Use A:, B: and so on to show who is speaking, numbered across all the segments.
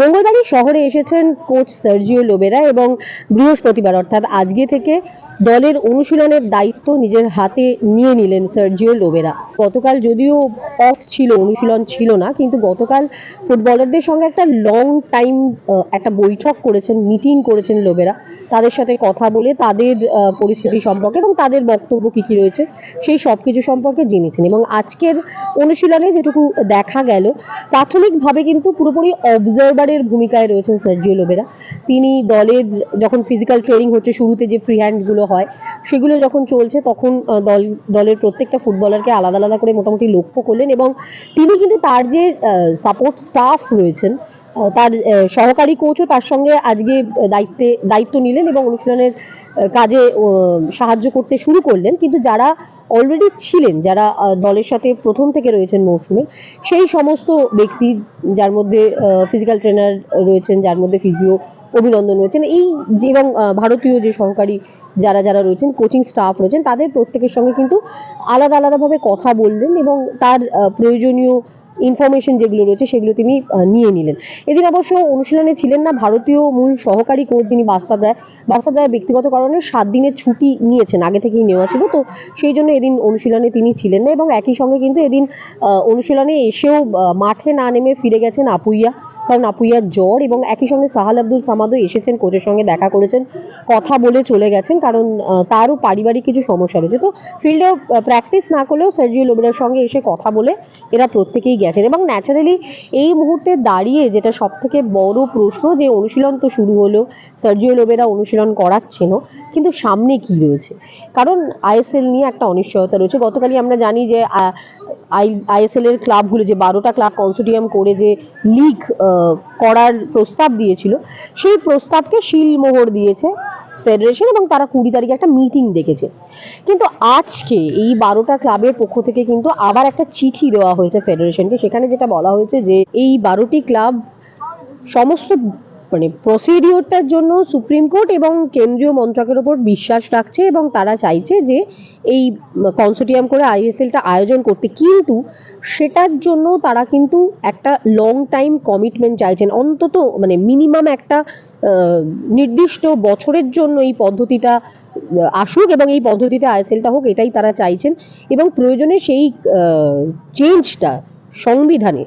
A: মঙ্গলবারই শহরে এসেছেন coach Sergio Lobera এবং বৃহস্পতিবার, অর্থাৎ আজকে থেকে দলের অনুশীলনের দায়িত্ব নিজের হাতে নিয়ে নিলেন সার্জিও লোবেরা। গতকাল যদিও অফ ছিল, অনুশীলন ছিল না, কিন্তু গতকাল ফুটবলারদের সঙ্গে একটা লং টাইম একটা বৈঠক করেছেন মিটিং করেছেন লোবেরা। তাদের সাথে কথা বলে তাদের পরিস্থিতি সম্পর্কে এবং তাদের বক্তব্য কী কী রয়েছে, সেই সব কিছু সম্পর্কে জেনেছেন এবং আজকের অনুশীলনে যেটুকু দেখা গেল, প্রাথমিকভাবে কিন্তু পুরোপুরি অবজারভারের ভূমিকায় রয়েছেন সার্জিও লোবেরা তিনি দলের যখন ফিজিক্যাল ট্রেনিং হচ্ছে, শুরুতে যে ফ্রি হ্যান্ডগুলো হয়, সেগুলো যখন চলছে, তখন দল, দলের প্রত্যেকটা ফুটবলারকে আলাদা আলাদা করে মোটামুটি লক্ষ্য করলেন এবং তিনি কিন্তু তার যে সাপোর্ট স্টাফ রয়েছেন তার সহকারী কোচও তার সঙ্গে আজকে দায়িত্বে, দায়িত্ব নিলেন এবং অনুশীলনের কাজে সাহায্য করতে শুরু করলেন। কিন্তু যারা অলরেডি ছিলেন, যারা দলের সাথে প্রথম থেকে রয়েছেন মৌসুমে, সেই সমস্ত ব্যক্তি যার মধ্যে ফিজিক্যাল ট্রেনার রয়েছেন, যার মধ্যে ফিজিও অভিনন্দন রয়েছেন, এই যে, এবং ভারতীয় যে সহকারী যারা যারা রয়েছেন কোচিং স্টাফ রয়েছেন, তাদের প্রত্যেকের সঙ্গে কিন্তু আলাদা, আলাদাভাবে কথা বললেন এবং তার প্রয়োজনীয় ইনফরমেশন যেগুলো রয়েছে সেগুলো তিনি নিয়ে নিলেন। এদিন অবশ্য অনুশীলনে ছিলেন না ভারতীয় মূল সহকারী কোচ যিনি বাস্তব রায় বাস্তব রায় ব্যক্তিগত কারণে সাত দিনের ছুটি নিয়েছেন, আগে থেকেই নেওয়া ছিল। তো সেই জন্য এদিন অনুশীলনে তিনি ছিলেন না এবং একই সঙ্গে কিন্তু এদিন অনুশীলনে এসেও মাঠে না নেমে ফিরে গেছেন আপুইয়া। কারণ আপুইয়ার জ্বর এবং একই সঙ্গে সাহাল আব্দুল সামাদও এসেছেন, কোচের সঙ্গে দেখা করেছেন, কথা বলে চলে গেছেন, কারণ তারও পারিবারিক কিছু সমস্যা রয়েছে। তো ফিল্ডে প্র্যাকটিস না করলেও সার্জিও লোবেরার সঙ্গে এসে কথা বলে এরা প্রত্যেকেই গেছেন এবং ন্যাচারালি এই মুহূর্তে দাঁড়িয়ে যেটা সব থেকে বড় প্রশ্ন যে অনুশীলন তো শুরু হলো সার্জিও লোবেরা অনুশীলন করাচ্ছেনও, কিন্তু সামনে কি রয়েছে? কারণ আইএসএল নিয়ে একটা অনিশ্চয়তা রয়েছে। গতকালই আমরা জানি যে আই, আইএসএল এর ক্লাবগুলো যে বারোটা ক্লাব কনসোর্টিয়াম করে যে লিগ করার প্রস্তাব দিয়েছিল, সেই প্রস্তাবকে শিলমোহর দিয়েছে ফেডারেশন এবং তারা কুড়ি তারিখে একটা মিটিং ডেকেছে কিন্তু আজকে এই বারোটা ক্লাবের পক্ষ থেকে কিন্তু আবার একটা চিঠি দেওয়া হয়েছে ফেডারেশনকে সেখানে যেটা বলা হয়েছে যে এই বারোটি ক্লাব সমস্ত মানে প্রসিডিওরটার জন্য সুপ্রিম কোর্ট এবং কেন্দ্রীয় মন্ত্রকের ওপর বিশ্বাস রাখছে এবং তারা চাইছে যে এই কনসোর্টিয়াম করে আইএসএলটা আয়োজন করতে। কিন্তু সেটার জন্য তারা কিন্তু একটা লং টাইম কমিটমেন্ট চাইছেন। অন্তত মানে মিনিমাম একটা নির্দিষ্ট বছরের জন্য এই পদ্ধতিটা আসুক এবং এই পদ্ধতিতে আইএসএলটা হোক, এটাই তারা চাইছেন। এবং প্রয়োজনে সেই চেঞ্জটা সংবিধানে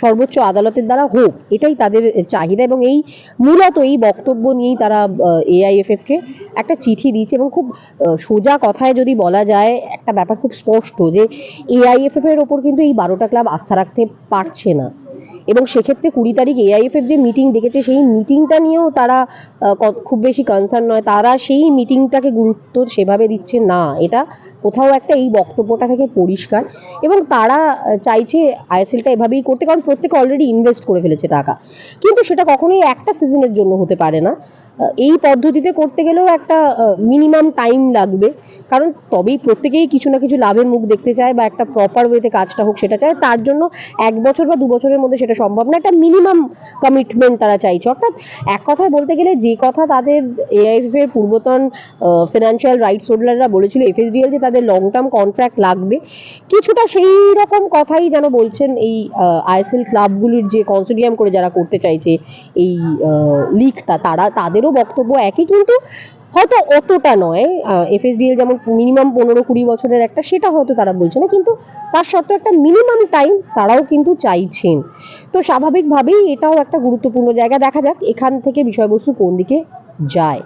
A: সর্বোচ্চ আদালতের দ্বারা হোক, এটাই তাদের চাহিদা এবং এই মূলত এই বক্তব্য নিয়েই তারা এআইএফএফ কে একটা চিঠি দিয়েছে এবং খুব সোজা কথায় যদি বলা যায়, একটা ব্যাপার খুব স্পষ্ট যে এআইএফএফ এর ওপর কিন্তু এই বারোটা ক্লাব আস্থা রাখতে পারছে না। এবং সেক্ষেত্রে কুড়ি তারিখ এআইএফএফ যে মিটিং ডেকেছে, সেই মিটিংটা নিয়েও তারা খুব বেশি কনসার্ন নয়। তারা সেই মিটিংটাকে গুরুত্ব সেভাবে দিচ্ছে না। এটা কোথাও একটা এই বক্তব্যটা থেকে পরিষ্কার এবং তারা চাইছে আইএসএলটা এভাবেই করতে, কারণ প্রত্যেকে অলরেডি ইনভেস্ট করে ফেলেছে টাকা। কিন্তু সেটা কখনোই একটা সিজনের জন্য হতে পারে না। এই পদ্ধতিতে করতে গেলেও একটা মিনিমাম টাইম লাগবে। কারণ তবেই প্রত্যেকেই কিছু না কিছু লাভের মুখ দেখতে চায় বা একটা প্রপার ওয়েতে কাজটা হোক সেটা চায়। তার জন্য এক বছর বা দু বছরের মধ্যে সেটা সম্ভব না। একটা মিনিমাম কমিটমেন্ট তারা চাইছে। অর্থাৎ এক কথায় বলতে গেলে যে কথা তাদের এআইএফ এর পূর্বতন ফিনান্সিয়াল রাইটস হোল্ডাররা বলেছিল এফএসডিএল যে তাদের লং টার্ম কন্ট্রাক্ট লাগবে। কিছুটা সেই রকম কথাই যেন বলছেন এই আইএসএল ক্লাবগুলির যে কনসোডিয়াম করে যারা করতে চাইছে এই লিগটা তারা, তাদেরও বক্তব্য একই কিন্তু হয়তো অতটা নয়। এফএসডিএল যেমন মিনিমাম পনেরো কুড়ি বছরের একটা, সেটা হয়তো তারা বলছে না, কিন্তু তার সত্ত্বেও একটা মিনিমাম টাইম তারাও কিন্তু চাইছেন। তো স্বাভাবিকভাবেই এটাও একটা গুরুত্বপূর্ণ জায়গা। দেখা যাক এখান থেকে বিষয়বস্তু কোন দিকে যায়।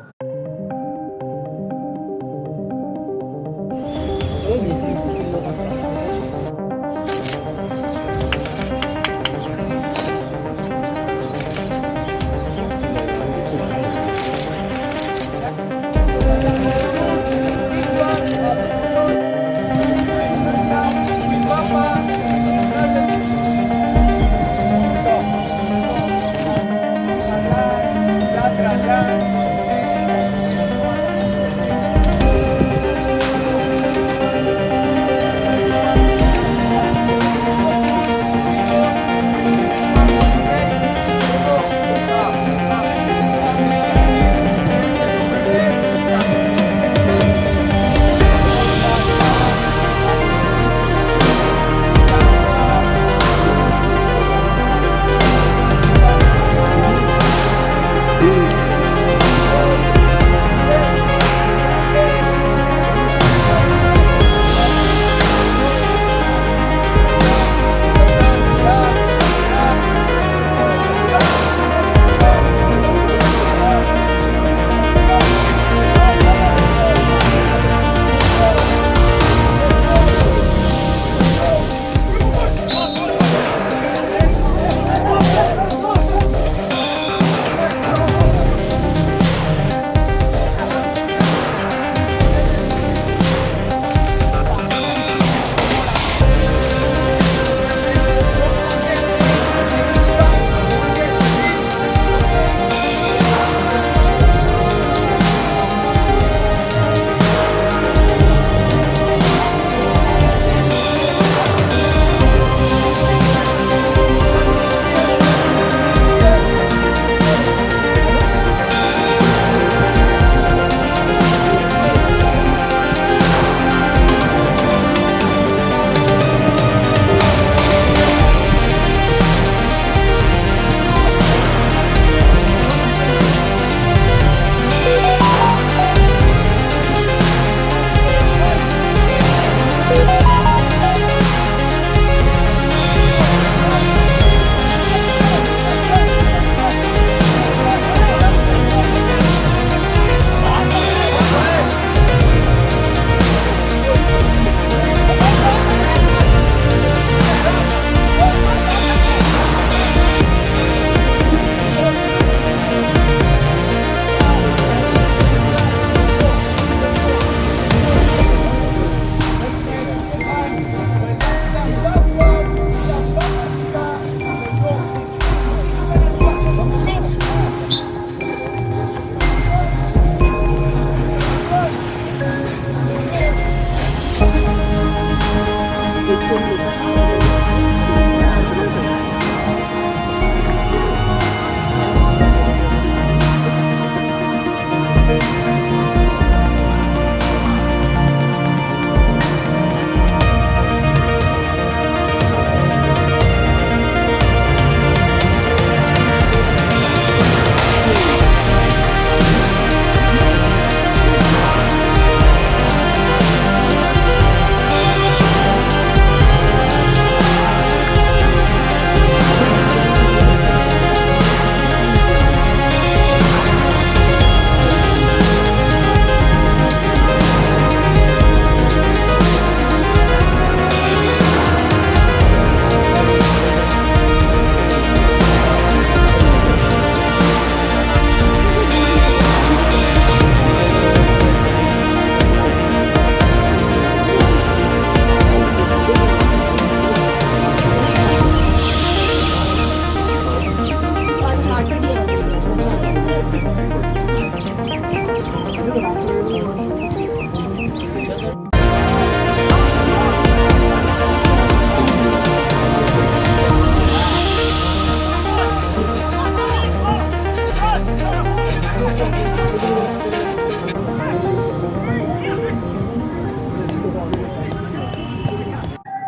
A: Phương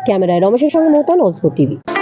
A: ক্যামেরায় রমেশের সঙ্গে মহতান অলস্পোর্ট টিভি।